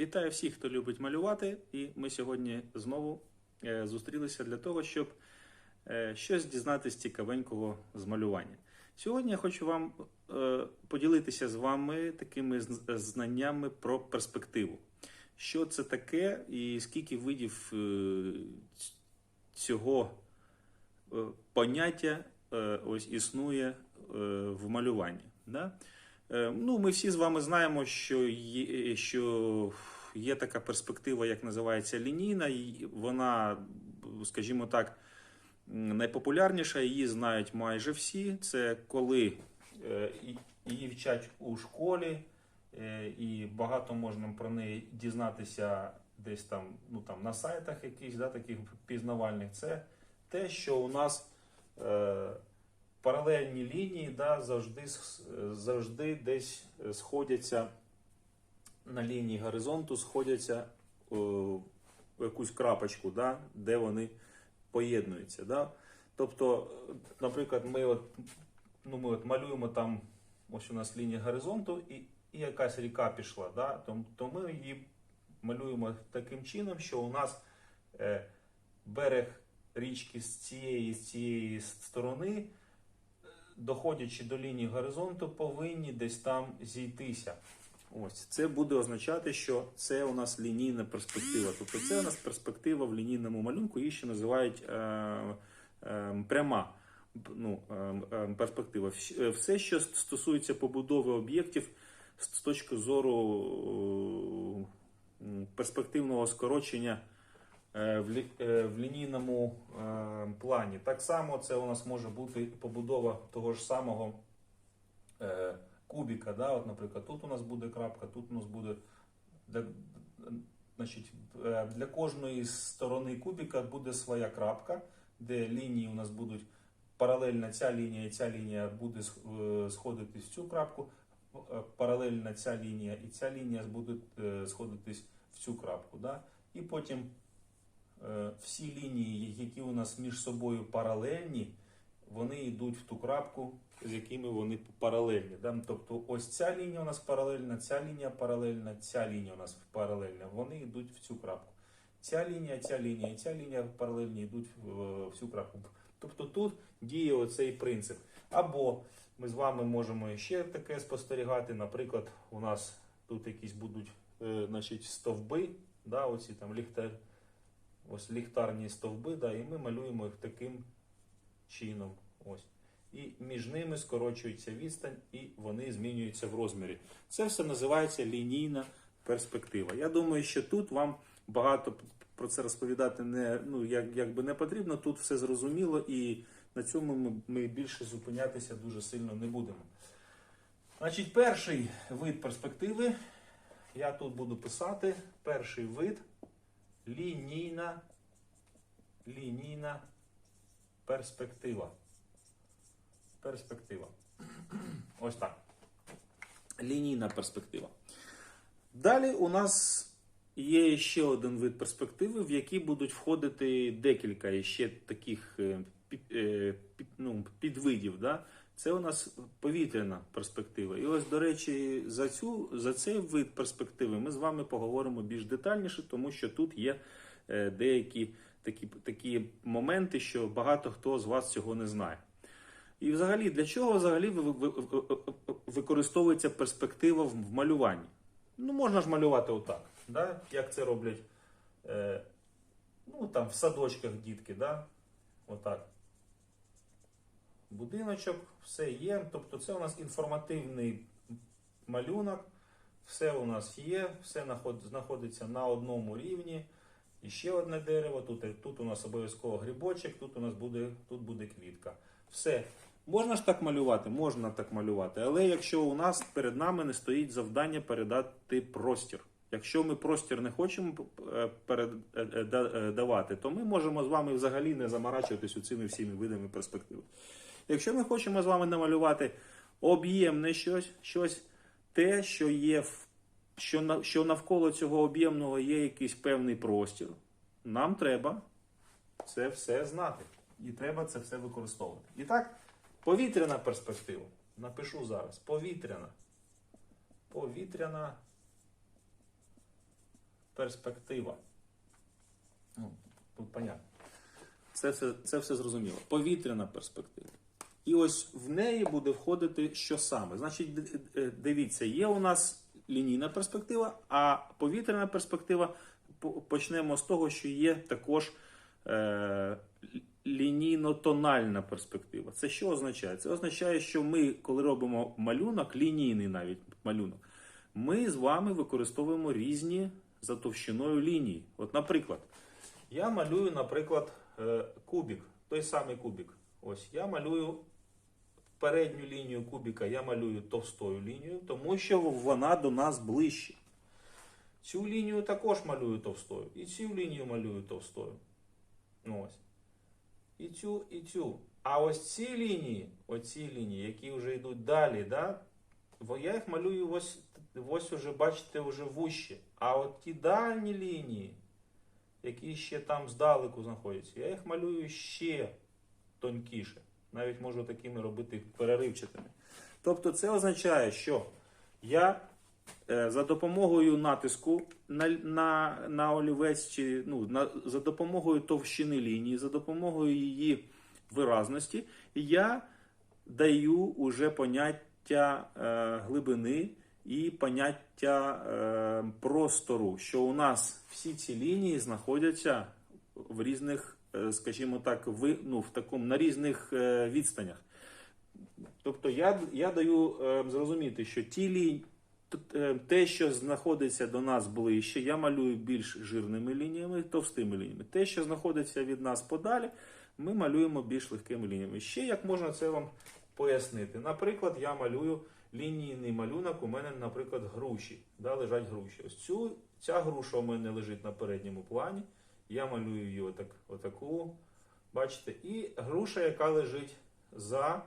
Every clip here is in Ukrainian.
Вітаю всіх, хто любить малювати, і ми сьогодні знову е, зустрілися для того, щоб е, щось дізнатися цікавенького з малювання. Сьогодні я хочу вам е, поділитися з вами такими знаннями про перспективу. Що це таке і скільки видів цього поняття ось існує в малюванні. Да? Е, Ну, ми всі з вами знаємо, що є, що є така перспектива, як називається лінійна, і вона, скажімо так, найпопулярніша, її знають майже всі. Це коли е, її вчать у школі, е, і багато можна про неї дізнатися десь там, ну, там на сайтах якихось, да, таких пізнавальних. Це те, що у нас. Паралельні лінії да, завжди, завжди десь е, сходяться на лінії горизонту, сходяться е, в якусь крапочку, да, де вони поєднуються. Да. Тобто, е, наприклад, ми от, ну, ми от малюємо там, ось у нас лінія горизонту, і, і якась ріка пішла, да, то, то ми її малюємо таким чином, що у нас е, берег річки з цієї, з цієї сторони доходячи до лінії горизонту, повинні десь там зійтися. Ось це буде означати, що це у нас лінійна перспектива. Тобто це у нас перспектива в лінійному малюнку, її ще називають е, е, пряма ну, е, е, перспектива. Е, Все, що стосується побудови об'єктів з точки зору е, перспективного скорочення в, лі- е, в лінійному е, плані. Так само це у нас може бути побудова того ж самого е, кубіка. Да? От, наприклад, тут у нас буде крапка, тут у нас буде. Для, значить, е, для кожної сторони кубіка буде своя крапка, де лінії у нас будуть паралельно ця лінія і ця лінія буде сх- е, сходитись в цю крапку. е, Паралельно ця лінія і ця лінія будуть е, сходитись в цю крапку. Да? І потім е, всі лінії, які у нас між собою паралельні, вони йдуть в ту крапку, з якими вони паралельні. Тобто ось ця лінія у нас паралельна, ця лінія паралельна, ця лінія у нас паралельна, вони йдуть в цю крапку. Ця лінія, ця лінія ця лінія паралельні йдуть в, в цю крапку. Тобто тут діє оцей принцип. Або ми з вами можемо ще таке спостерігати. Наприклад, у нас тут якісь будуть е, значить, стовби, да, оці там ліхтар, ось ліхтарні стовби, да, і ми малюємо їх таким чином. Ось. І між ними скорочується відстань, і вони змінюються в розмірі. Це все називається лінійна перспектива. Я думаю, що тут вам багато про це розповідати не, ну, як, якби не потрібно. Тут все зрозуміло, і на цьому ми, ми більше зупинятися дуже сильно не будемо. Значить, перший вид перспективи, я тут буду писати, перший вид лінійна, лінійна перспектива. Перспектива. Ось так. Лінійна перспектива. Далі у нас є ще один вид перспективи, в який будуть входити декілька ще таких е, е, ну, підвидів. Да? Це у нас повітряна перспектива. І ось, до речі, за, цю, за цей вид перспективи ми з вами поговоримо більш детальніше, тому що тут є е, деякі такі, такі моменти, що багато хто з вас цього не знає. І взагалі, для чого взагалі ви- ви- ви- ви- використовується перспектива в малюванні? Ну, можна ж малювати отак, да? як це роблять е, ну, там, в садочках дітки, да? отак. Будиночок, все є. Тобто це у нас інформативний малюнок, все у нас є, все знаходиться на одному рівні. І ще одне дерево, тут, тут у нас обов'язково грибочок, тут у нас буде, тут буде квітка. Все. Можна ж так малювати? Можна так малювати. Але якщо у нас перед нами не стоїть завдання передати простір. Якщо ми простір не хочемо е, передавати, то ми можемо з вами взагалі не заморачуватися цими всіми видами перспективи. Якщо ми хочемо з вами намалювати об'ємне щось, щось те, що є що, що навколо цього об'ємного є якийсь певний простір, нам треба це все знати. І треба це все використовувати. І так, повітряна перспектива. Напишу зараз. Повітряна. Повітряна перспектива. Ну, тут понятно. Це все, це все зрозуміло. Повітряна перспектива. І ось в неї буде входити що саме. Значить, д- дивіться, є у нас лінійна перспектива, а повітряна перспектива почнемо з того, що є також е, лінійно-тональна перспектива. Це що означає? Це означає, що ми, коли робимо малюнок, лінійний навіть малюнок, ми з вами використовуємо різні за товщиною лінії. От, наприклад, я малюю, наприклад, е, кубик, той самий кубик. Ось я малюю передню лінію кубика, я малюю товстою лінією, тому що вона до нас ближче. Цю лінію також малюю товстою. І цю лінію малюю товстою. Ну, ось. І цю, і цю. А ось ці лінії, оці лінії, які вже йдуть далі, да, я їх малюю ось, ось уже, бачите, вже вужче. А от ті дальні лінії, які ще там здалеку знаходяться, я їх малюю ще тонкіше. Навіть можу такими робити переривчатими. Тобто це означає, що я е, за допомогою натиску на, на, на олівець, чи ну, на, за допомогою товщини лінії, за допомогою її виразності, я даю уже поняття е, глибини і поняття е, простору, що у нас всі ці лінії знаходяться в різних, скажімо так, ви, ну, в такому, на різних е, відстанях. Тобто я, я даю е, зрозуміти, що ті лінії, те, що знаходиться до нас ближче, я малюю більш жирними лініями, товстими лініями. Те, що знаходиться від нас подалі, ми малюємо більш легкими лініями. Ще як можна це вам пояснити? Наприклад, я малюю лінійний малюнок, у мене, наприклад, груші. Да, лежать груші. Ось цю, ця груша у мене лежить на передньому плані. Я малюю її отак, отаку. Бачите, і груша, яка лежить за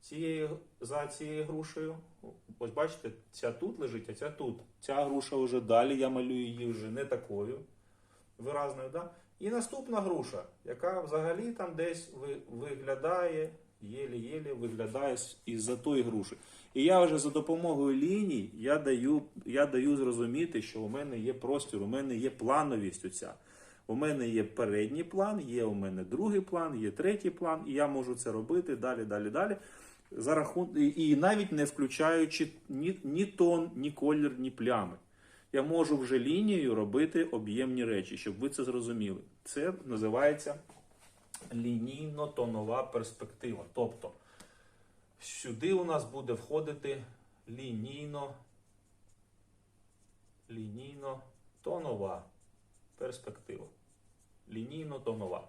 цією, за цією грушею. Ось бачите, ця тут лежить, а ця тут. Ця груша вже далі, я малюю її вже не такою виразною. Да? І наступна груша, яка взагалі там десь виглядає, єлі-єлі виглядає із-за тої груші. І я вже за допомогою ліній я даю, я даю зрозуміти, що у мене є простір, у мене є плановість оця. У мене є передній план, є у мене другий план, є третій план, і я можу це робити далі, далі, далі. За рахун... і, навіть не включаючи ні, ні тон, ні колір, ні плями. Я можу вже лінією робити об'ємні речі, щоб ви це зрозуміли. Це називається лінійно-тонова перспектива. Тобто сюди у нас буде входити лінійно, лінійно-тонова перспектива. Лінійно-тонова.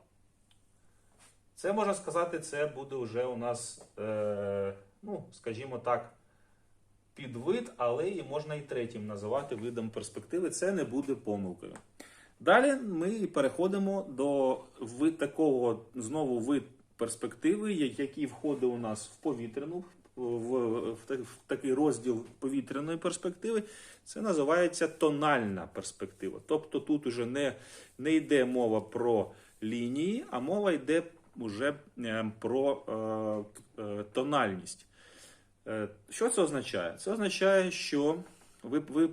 Це можна сказати, це буде вже у нас, е, ну, скажімо так, підвид, але і можна і третім називати видом перспективи. Це не буде помилкою. Далі ми переходимо до такого знову вид перспективи, я- який входить у нас в повітряну, в, такий розділ повітряної перспективи. Це називається тональна перспектива. Тобто тут уже не, не йде мова про лінії, а мова йде вже е, про е, е, тональність. Е, Що це означає? Це означає, що ви, ви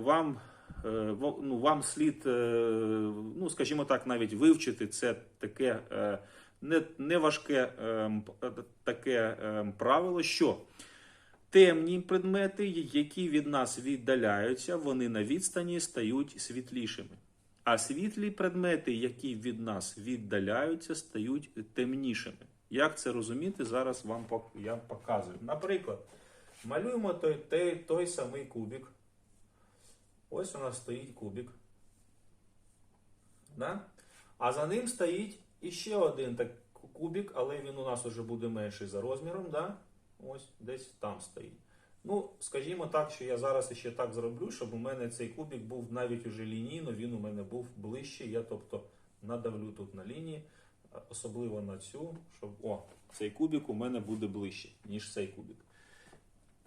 вам, е, ну, вам слід, ну, скажімо так, навіть вивчити це таке не, не важке е, таке е, правило, що темні предмети, які від нас віддаляються, вони на відстані стають світлішими. А світлі предмети, які від нас віддаляються, стають темнішими. Як це розуміти, зараз вам я показую. Наприклад, малюємо той, той, той самий кубик. Ось у нас стоїть кубик. Да? А за ним стоїть іще один так кубик, але він у нас вже буде менший за розміром. Да? Ось десь там стоїть. Ну, скажімо так, що я зараз ще так зроблю, щоб у мене цей кубик був навіть уже лінійно, він у мене був ближче. Я тобто надавлю тут на лінії, особливо на цю, щоб о, цей кубик у мене буде ближче, ніж цей кубик.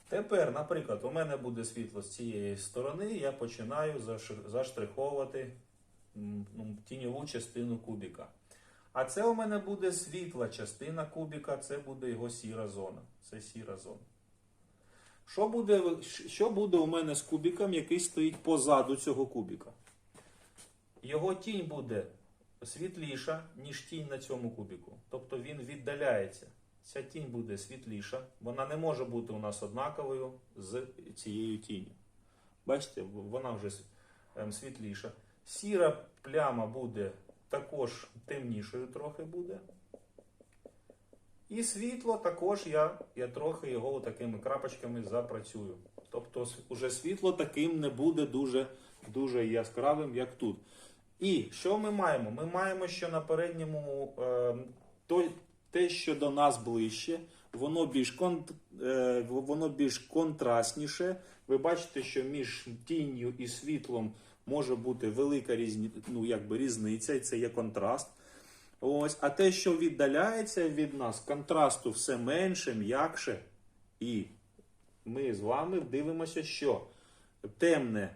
Тепер, наприклад, у мене буде світло з цієї сторони, я починаю заштриховувати ну, тіньову частину кубика. А це у мене буде світла частина кубика, це буде його сіра зона. Це сіра зона. Що буде, що буде у мене з кубиком, який стоїть позаду цього кубика? Його тінь буде світліша, ніж тінь на цьому кубику. Тобто він віддаляється. Ця тінь буде світліша. Вона не може бути у нас однаковою з цією тінню. Бачите, вона вже ем, світліша. Сіра пляма буде також темнішою трохи буде. І світло також я, я трохи його такими крапочками запрацюю. Тобто уже світло таким не буде дуже, дуже яскравим, як тут. І що ми маємо? Ми маємо, що на передньому е, той, те, що до нас ближче, воно більш, кон, е, воно більш контрастніше. Ви бачите, що між тінню і світлом може бути велика різні, ну, якби різниця, і це є контраст. Ось, а те, що віддаляється від нас, контрасту все менше, м'якше. І ми з вами дивимося, що темне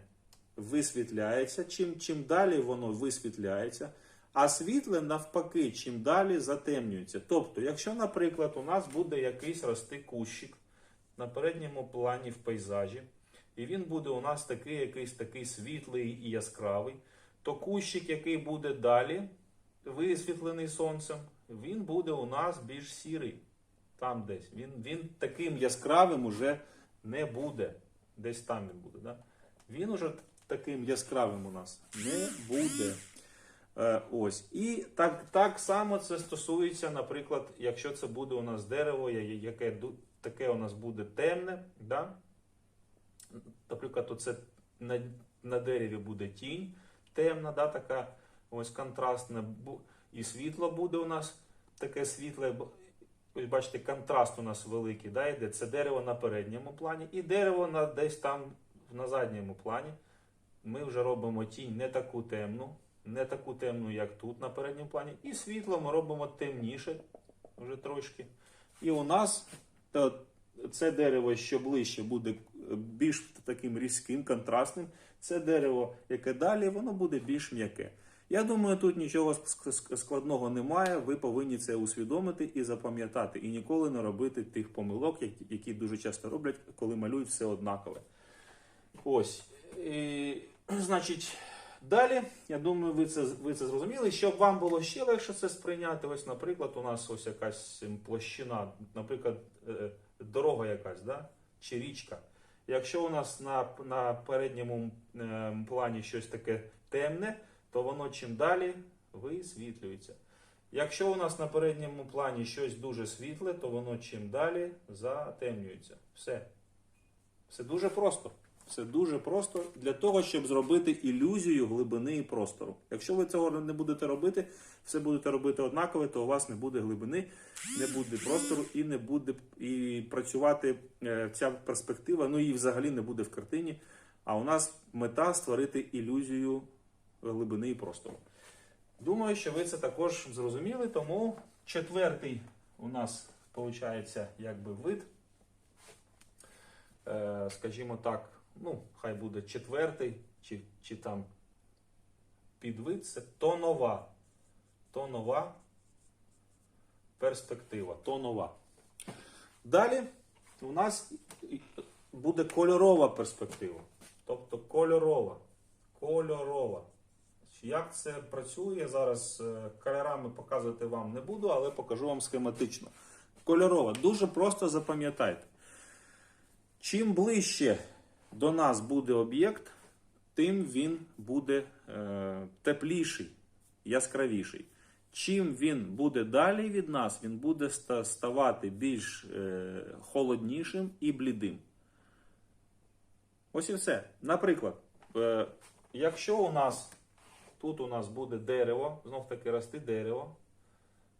висвітляється, чим, чим далі воно висвітляється, а світле навпаки, чим далі затемнюється. Тобто, якщо, наприклад, у нас буде якийсь рости кущик на передньому плані в пейзажі, і він буде у нас такий якийсь такий світлий і яскравий, то кущик, який буде далі, висвітлений сонцем, він буде у нас більш сірий. Там десь. Він, він таким яскравим уже не буде. Десь там він буде. Да? Він уже таким яскравим у нас не буде. Е, ось. І так, так само це стосується, наприклад, якщо це буде у нас дерево, яке таке у нас буде темне. Да? Наприклад, оце на, на дереві буде тінь темна, да, така ось контрастна, і світло буде у нас таке світле. Ось бачите, контраст у нас великий, да, йде. Це дерево на передньому плані, і дерево на, десь там на задньому плані. Ми вже робимо тінь не таку темну, не таку темну, як тут на передньому плані. І світло ми робимо темніше вже трошки. І у нас то, це дерево, що ближче, буде більш таким різким, контрастним. Це дерево, яке далі, воно буде більш м'яке. Я думаю, тут нічого ск- ск- складного немає. Ви повинні це усвідомити і запам'ятати, і ніколи не робити тих помилок, які- які дуже часто роблять, коли малюють все однакове. Ось. І, значить, далі, я думаю, ви це, ви це зрозуміли. Щоб вам було ще легше це сприйняти, ось, наприклад, у нас ось якась площина, наприклад, е, дорога якась, да? чи річка. Якщо у нас на, на передньому е, плані щось таке темне, то воно чим далі висвітлюється. Якщо у нас на передньому плані щось дуже світле, то воно чим далі затемнюється. Все. Все дуже просто. Все дуже просто для того, щоб зробити ілюзію глибини і простору. Якщо ви цього не будете робити, все будете робити однакове, то у вас не буде глибини, не буде простору і не буде і працювати е, ця перспектива, ну і взагалі не буде в картині. А у нас мета створити ілюзію глибини і простору. Думаю, що ви це також зрозуміли, тому четвертий у нас виходить якби вид. Е, скажімо так, ну, хай буде четвертий, чи, чи там підвид, це тонова. Тонова перспектива. Тонова. Далі у нас буде кольорова перспектива. Тобто кольорова. Кольорова. Як це працює, зараз е, кольорами показувати вам не буду, але покажу вам схематично. Кольорова. Дуже просто запам'ятайте. Чим ближче до нас буде об'єкт, тим він буде е, тепліший, яскравіший. Чим він буде далі від нас, він буде ставати більш е, холоднішим і блідим. Ось і все. Наприклад, е, якщо у нас тут у нас буде дерево, знов таки рости дерево,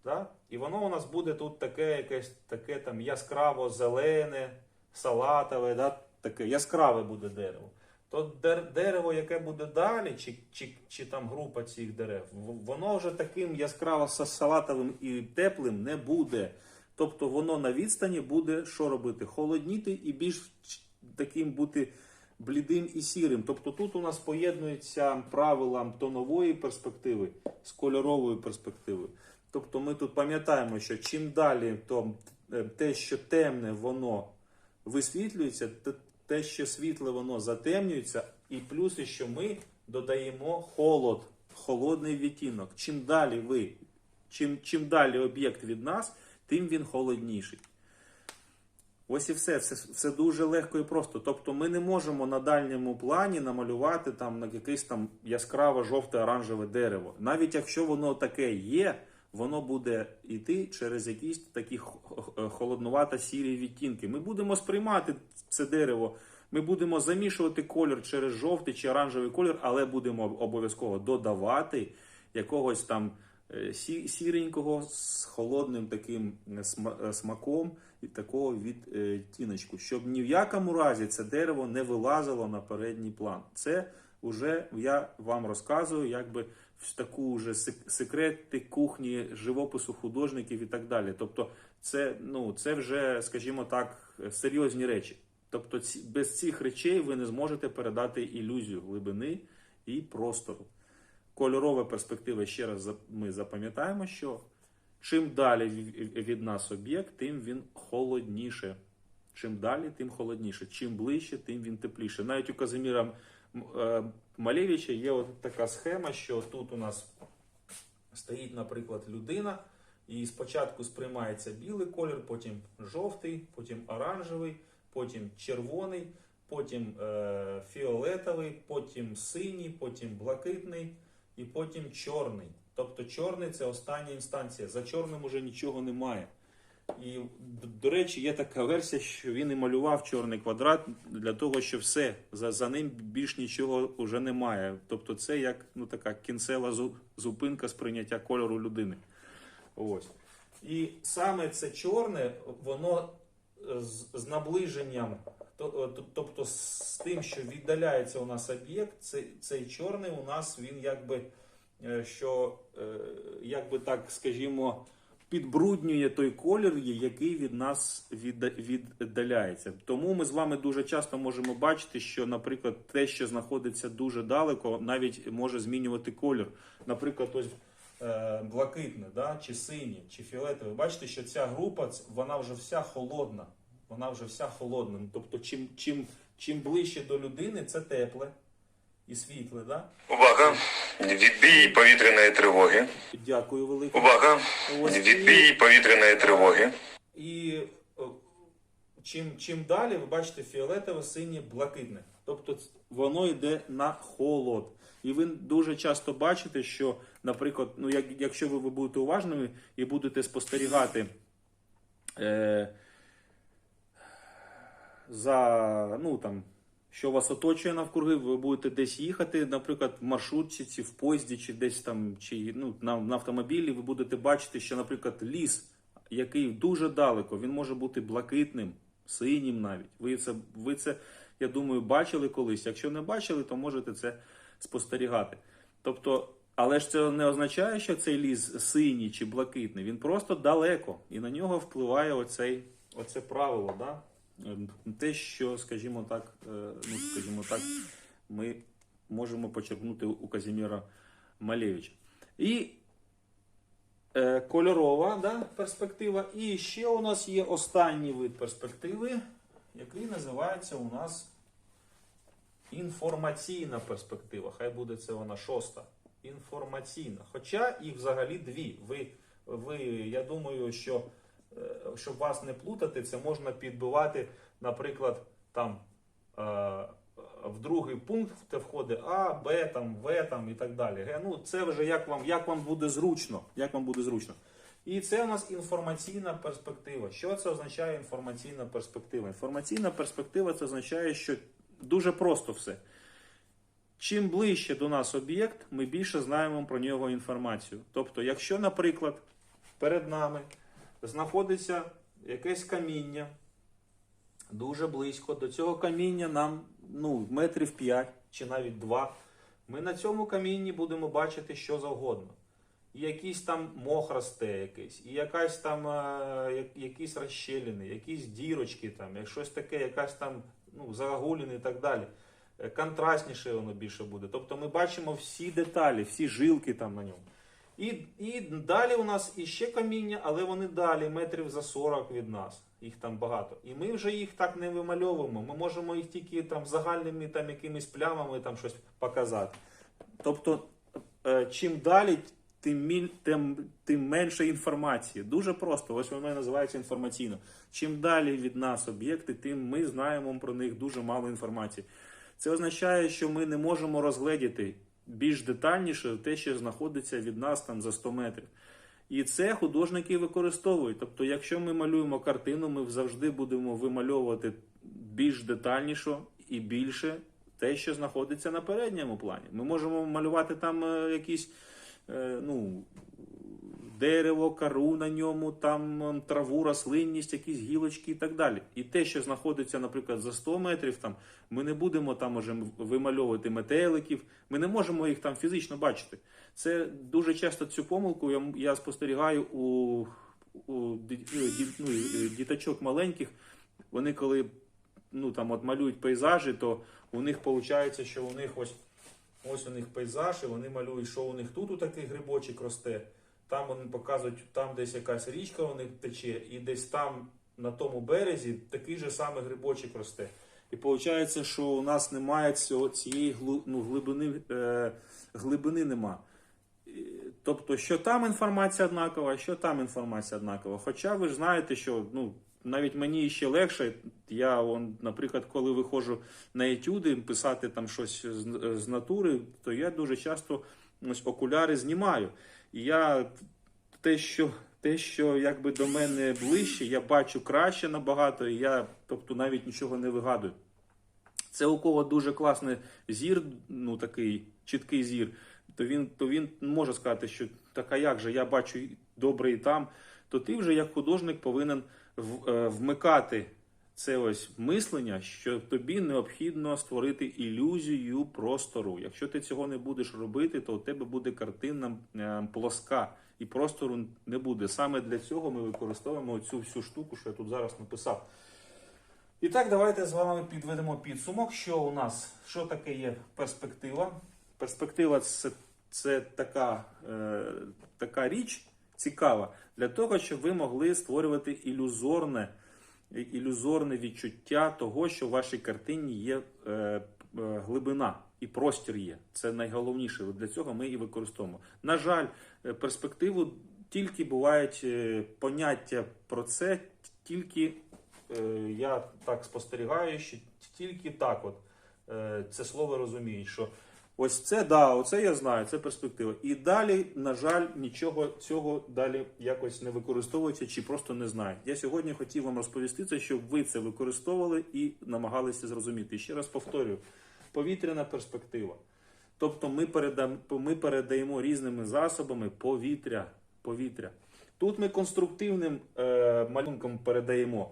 да? і воно у нас буде тут таке якесь таке там яскраво зелене, салатове, да? Таке яскраве буде дерево. То дерево, яке буде далі, чи, чи, чи там група цих дерев, воно вже таким яскраво салатовим і теплим не буде. Тобто воно на відстані буде що робити? Холодніти і більш таким бути блідим і сірим. Тобто тут у нас поєднуються правила тонової перспективи з кольоровою перспективою. Тобто ми тут пам'ятаємо, що чим далі, то е, те, що темне, воно висвітлюється, те- що світле, воно затемнюється, і плюс, що ми додаємо холод, холодний відтінок. Чим далі ви, чим, чим далі об'єкт від нас, тим він холодніший. Ось і все. все. Все дуже легко і просто. Тобто ми не можемо на дальньому плані намалювати там на якесь там яскраво жовте оранжеве дерево. Навіть якщо воно таке є, воно буде йти через якісь такі холоднувато сірі відтінки. Ми будемо сприймати це дерево. Ми будемо замішувати колір через жовтий чи оранжевий колір, але будемо обов'язково додавати якогось там е, сіренького з холодним таким е, е, смаком і такого відтіночку, щоб ні в якому разі це дерево не вилазило на передній план. Це вже я вам розказую, якби в таку вже секрети кухні живопису художників і так далі. Тобто, це, ну, це вже, скажімо так, серйозні речі. Тобто, ці, без цих речей ви не зможете передати ілюзію глибини і простору. Кольорова перспектива, ще раз ми запам'ятаємо, що чим далі від нас об'єкт, тим він холодніше. Чим далі, тим холодніше. Чим ближче, тим він тепліше. Навіть у Казиміра е, Малевича є от така схема, що тут у нас стоїть, наприклад, людина, і спочатку сприймається білий колір, потім жовтий, потім оранжевий, потім червоний, потім е, фіолетовий, потім синій, потім блакитний і потім чорний. Тобто чорний це остання інстанція. За чорним уже нічого немає. І, до речі, є така версія, що він і малював чорний квадрат для того, що все, за, за ним більш нічого вже немає. Тобто це як ну, така кінцева зупинка сприйняття кольору людини. Ось. І саме це чорне, воно з, з наближенням, е, тобто з тим, що віддаляється у нас об'єкт, цей, цей чорний у нас він якби, е, що, е, якби так, скажімо, підбруднює той колір, який від нас віддаляється. Тому ми з вами дуже часто можемо бачити, що, наприклад, те, що знаходиться дуже далеко, навіть може змінювати колір. Наприклад, ось е, блакитне, да, чи синє, чи фіолетове. Бачите, що ця група вона вже вся холодна. Вона вже вся холодна. Тобто, чим, чим, чим ближче до людини, це тепле і світле. Да? Увага! Відбій повітряної тривоги. Дякую велике. Увага! Ось Відбій повітряної тривоги. І е, чим, чим далі, ви бачите, фіолетове, синє, блакитне. Тобто воно йде на холод. І ви дуже часто бачите, що, наприклад, ну, як, якщо ви, ви будете уважними і будете спостерігати е, за, ну, там, що вас оточує навкруги, ви будете десь їхати, наприклад, в маршрутці, чи в поїзді, чи десь там, чи ну, на, на автомобілі, ви будете бачити, що, наприклад, ліс, який дуже далеко, він може бути блакитним, синім навіть. Ви це, ви це, я думаю, бачили колись. Якщо не бачили, то можете це спостерігати. Тобто, але ж це не означає, що цей ліс синій чи блакитний. Він просто далеко, і на нього впливає оцей, оце правило. Да? Е, Те, що, скажімо так, е, ну, скажімо так, ми можемо почерпнути у Казіміра Малевича. І е, кольорова да, перспектива. І ще у нас є останній вид перспективи, який називається у нас інформаційна перспектива. Хай буде це вона шоста. Інформаційна. Хоча їх взагалі дві. Ви, ви я думаю, що щоб вас не плутати, це можна підбивати, наприклад, там. е, В другий пункт це входить А, Б, там, В там, і так далі. Ну, це вже як вам, як вам буде зручно. Як вам буде зручно. І це у нас інформаційна перспектива. Що це означає інформаційна перспектива? Інформаційна перспектива це означає, що дуже просто все. Чим ближче до нас об'єкт, ми більше знаємо про нього інформацію. Тобто, якщо, наприклад, перед нами знаходиться якесь каміння, дуже близько, до цього каміння нам ну, метрів 5 чи навіть 2, ми на цьому камінні будемо бачити що завгодно. І якийсь там мох росте якийсь, і якась там е, якісь розщелини, якісь дірочки, там, щось таке, якась там ну, загогуліни і так далі. Е, Контрастніше воно більше буде. Тобто ми бачимо всі деталі, всі жилки там на ньому. І, і далі у нас іще каміння, але вони далі, метрів за 40 від нас. Їх там багато. І ми вже їх так не вимальовуємо. Ми можемо їх тільки там загальними там якимись плямами там щось показати. Тобто, е, чим далі, тим, тим, тим менше інформації. Дуже просто, ось воно і називається інформаційно. Чим далі від нас об'єкти, тим ми знаємо про них дуже мало інформації. Це означає, що ми не можемо розгледіти більш детальніше те, що знаходиться від нас там за 100 метрів. І це художники використовують. Тобто, якщо ми малюємо картину, ми завжди будемо вимальовувати більш детальніше і більше те, що знаходиться на передньому плані. Ми можемо малювати там е, якісь е, ну, дерево, кару на ньому, там траву, рослинність, якісь гілочки і так далі. І те, що знаходиться, наприклад, за 100 метрів, там, ми не будемо там уже вимальовувати метеликів, ми не можемо їх там фізично бачити. Це дуже часто цю помилку я, я спостерігаю у, у ді- ну, е, діточок маленьких. Вони коли ну, там, от малюють пейзажі, то у них виходить, що у них ось, ось у них пейзаж, і вони малюють, що у них тут у такий грибочок росте. Там вони показують, там десь якась річка у них тече, і десь там на тому березі такий же самий грибочок росте. І виходить, що у нас немає цього, цієї ну, глибини, е, глибини нема. Тобто, що там інформація однакова, що там інформація однакова. Хоча ви ж знаєте, що ну, навіть мені ще легше, я, он, наприклад, коли виходжу на етюди писати там щось з, з натури, то я дуже часто ось, окуляри знімаю. Я те, що, те, що якби до мене ближче, я бачу краще набагато, і я тобто, навіть нічого не вигадую. Це у кого дуже класний зір, ну такий чіткий зір, то він, то він може сказати, що така як же, я бачу добре і там, то ти вже як художник повинен е, вмикати це ось мислення, що тобі необхідно створити ілюзію простору. Якщо ти цього не будеш робити, то у тебе буде картина е, плоска і простору не буде. Саме для цього ми використовуємо цю всю штуку, що я тут зараз написав. І так, давайте з вами підведемо підсумок, що у нас, що таке є перспектива. Перспектива це, це така, е, така річ цікава для того, щоб ви могли створювати ілюзорне, ілюзорне відчуття того, що в вашій картині є е, е, глибина і простір є. Це найголовніше. Для цього ми і використовуємо. На жаль, е, перспективу тільки бувають поняття про це, тільки я так спостерігаю, що тільки так от це слово розуміють, що ось це да, оце я знаю, це перспектива. І далі, на жаль, нічого цього далі якось не використовується чи просто не знають. Я сьогодні хотів вам розповісти це, щоб ви це використовували і намагалися зрозуміти. Ще раз повторюю: повітряна перспектива. Тобто ми, передам, ми передаємо різними засобами повітря. повітря. Тут ми конструктивним е, малюнком передаємо.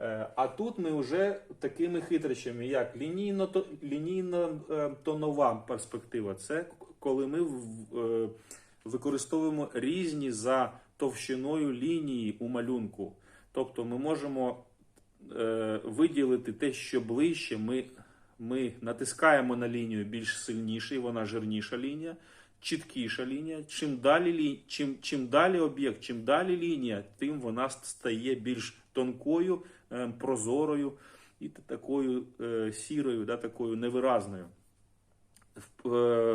Е, А тут ми вже такими хитрощами, як лінійно, лінійно е, перспектива. Це коли ми е, використовуємо різні за товщиною лінії у малюнку. Тобто ми можемо виділити те, що ближче. Ми, ми натискаємо на лінію більш сильніше, і вона жирніша лінія, чіткіша лінія. Чим далі, чим, чим далі об'єкт, чим далі лінія, тим вона стає більш тонкою, е, прозорою і такою е, сірою, да, такою невиразною. Е,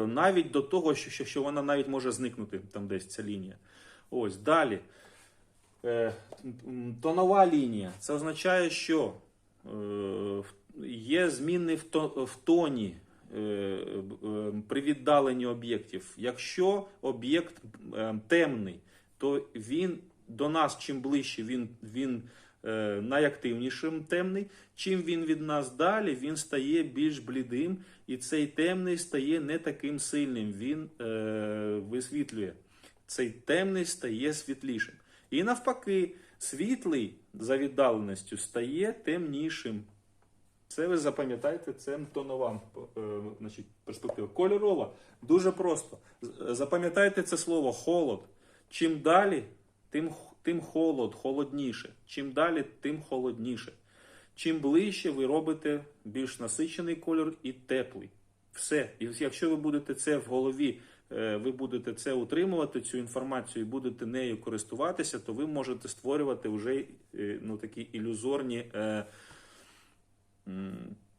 Навіть до того, що, що, вона навіть може зникнути там десь ця лінія. Ось далі. Тонова лінія. Це означає, що є зміни в, тоні при віддаленні об'єктів. Якщо об'єкт темний, то він до нас чим ближче він, він найактивнішим темний. Чим він від нас далі, він стає більш блідим, і цей темний стає не таким сильним. Він е, висвітлює. Цей темний стає світлішим. І навпаки, світлий за віддаленістю стає темнішим. Це ви запам'ятайте, це тонова е, значить, перспектива. Кольорова дуже просто. Запам'ятайте це слово холод. Чим далі, тим, тим холод, холодніше. Чим далі, тим холодніше. Чим ближче ви робите більш насичений кольор і теплий. Все. І якщо ви будете це в голові е, ви будете це утримувати, цю інформацію, і будете нею користуватися, то ви можете створювати вже е, ну, такі ілюзорні е,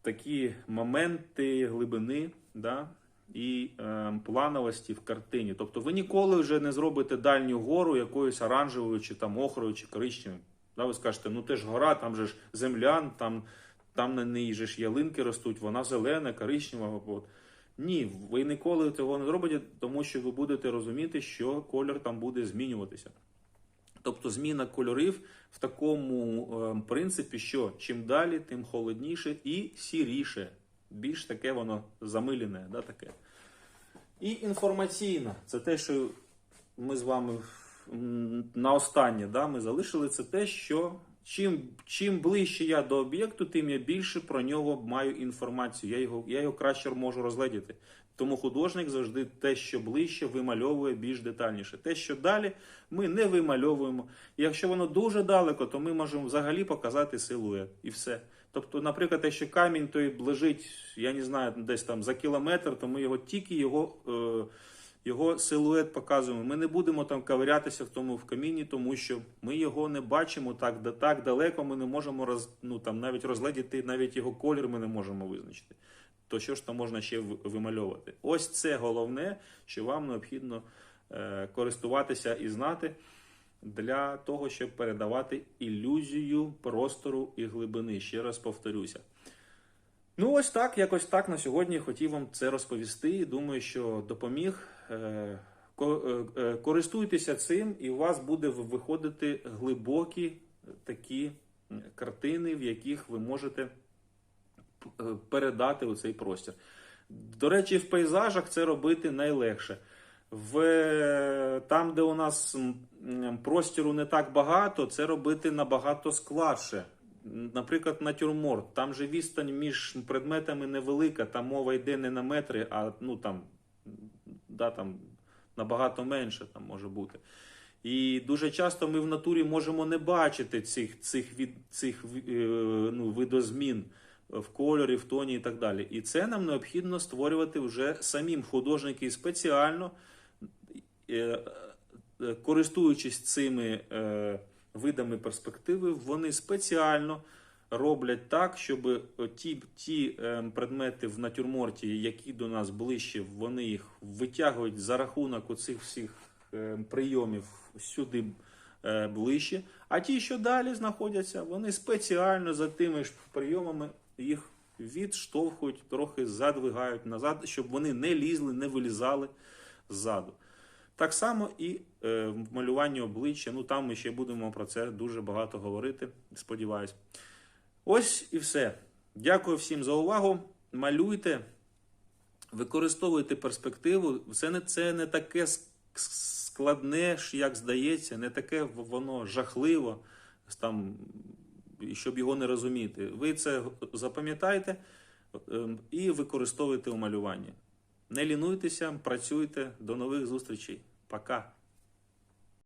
такі моменти глибини да, і е, плановості в картині. Тобто ви ніколи вже не зробите дальню гору якоюсь оранжевою, чи там охрою, чи коричневою. Да, ви скажете, ну те ж гора, там же ж землян, там, там на ній же ж ялинки ростуть, вона зелена, коричнева. От. Ні, ви ніколи цього не зробите, тому що ви будете розуміти, що колір там буде змінюватися. Тобто зміна кольорів в такому е, принципі, що чим далі, тим холодніше і сіріше. Більш таке воно замилене, да, таке. І інформаційна, це те, що ми з вами на останнє да, ми залишили, це те, що чим, чим ближче я до об'єкту, тим я більше про нього маю інформацію. Я його, я його краще можу розгледіти. Тому художник завжди те, що ближче, вимальовує більш детальніше. Те, що далі, ми не вимальовуємо. Якщо воно дуже далеко, то ми можемо взагалі показати силует і все. Тобто, наприклад, якщо камінь той лежить, я не знаю, десь там за кілометр, то ми його тільки його, е, його силует показуємо. Ми не будемо там ковирятися в тому в камінні, тому що ми його не бачимо так, так далеко. Ми не можемо роз, ну, там, навіть розгледіти, навіть його колір ми не можемо визначити. То що ж там можна ще вимальовувати? Ось це головне, що вам необхідно е, користуватися і знати для того, щоб передавати ілюзію простору і глибини. Ще раз повторюся. Ну, ось так, якось так на сьогодні хотів вам це розповісти. Думаю, що допоміг. Е, е, е, Користуйтеся цим, і у вас буде виходити глибокі такі картини, в яких ви можете передати у цей простір. До речі, в пейзажах це робити найлегше. В, там, де у нас простіру не так багато, це робити набагато складше. Наприклад, натюрморт. Там же відстань між предметами невелика, там мова йде не на метри, а ну там, да, там набагато менше там може бути. І дуже часто ми в натурі можемо не бачити цих, цих, від, цих е, ну, видозмін в кольорі, в тоні і так далі. І це нам необхідно створювати вже самим художники спеціально, користуючись цими е, видами перспективи, вони спеціально роблять так, щоб ті, ті е, предмети в натюрморті, які до нас ближче, вони їх витягують за рахунок оцих всіх е, прийомів сюди е, ближче. А ті, що далі знаходяться, вони спеціально за тими ж прийомами їх відштовхують, трохи задвигають назад, щоб вони не лізли, не вилізали ззаду. Так само і е, в малюванні обличчя. Ну там ми ще будемо про це дуже багато говорити. Сподіваюсь. Ось і все. Дякую всім за увагу. Малюйте, використовуйте перспективу. Це не, це не таке складне, як здається, не таке воно жахливо, там, щоб його не розуміти. Ви це запам'ятайте ем, і використовуйте у малюванні. Не лінуйтеся, працюйте. До нових зустрічей. Пока.